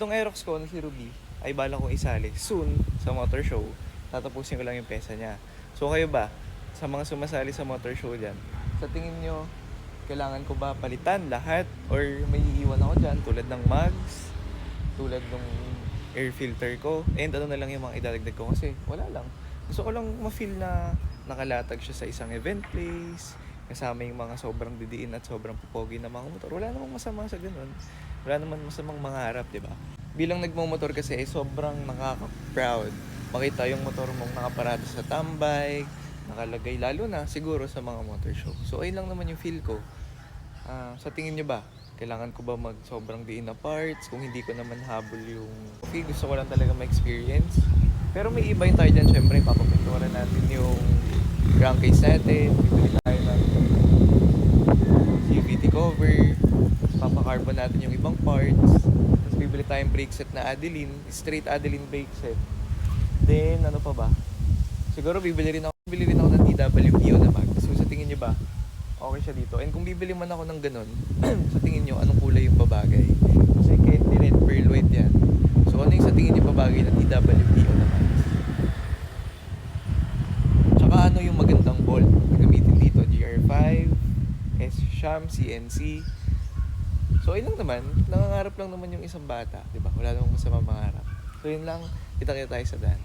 Itong Aerox ko na si Ruby ay bala kong isali soon sa motor show. Tatapusin ko lang yung pesa niya. So kayo ba, sa mga sumasali sa motor show dyan, sa tingin nyo, kailangan ko ba palitan lahat? Or may iiwan ako dyan tulad ng mugs, tulad ng air filter ko, and ano na lang yung mga idadagdag ko kasi wala lang. Gusto ko lang ma-feel na nakalatag siya sa isang event place, kasama yung mga sobrang didiin at sobrang pupogi na mga motor. Wala namang masama sa ganun. Wala naman masamang mangarap, di ba? Bilang nagmumotor kasi, eh, sobrang nakaka-proud. Makita yung motor mong nakaparada sa tambay, nakalagay, lalo na siguro sa mga motor show. So, ayun lang naman yung feel ko. Ah, sa tingin nyo ba, kailangan ko ba mag sobrang diin na parts? Kung hindi ko naman habol yung... Okay, gusto ko lang talaga ma-experience. Pero may iba yung tayo dyan, syempre, papapinturan natin yung crankcase natin, bibili tayo papakarbon natin yung ibang parts, tapos bibili tayong brake set na Adeline, straight Adeline brake set. Then, ano pa ba? Siguro bibili rin ako, bibili rin ako ng TWPO na bag. So, sa tingin nyo ba, okay siya dito? And kung bibili man ako ng ganun, sa tingin nyo, anong kulay yung babagay? Kasi candy red, pearl white yan. So, ano yung sa tingin nyo babagay na TWPO na bag? Tsaka ano yung magandang bolt na gamitin dito? GR5, S Sham, CNC. So, ayun lang naman. Nangangarap lang naman yung isang bata. di ba? Wala namang masama mangarap. So, yun lang. Kita-kita tayo sa daan.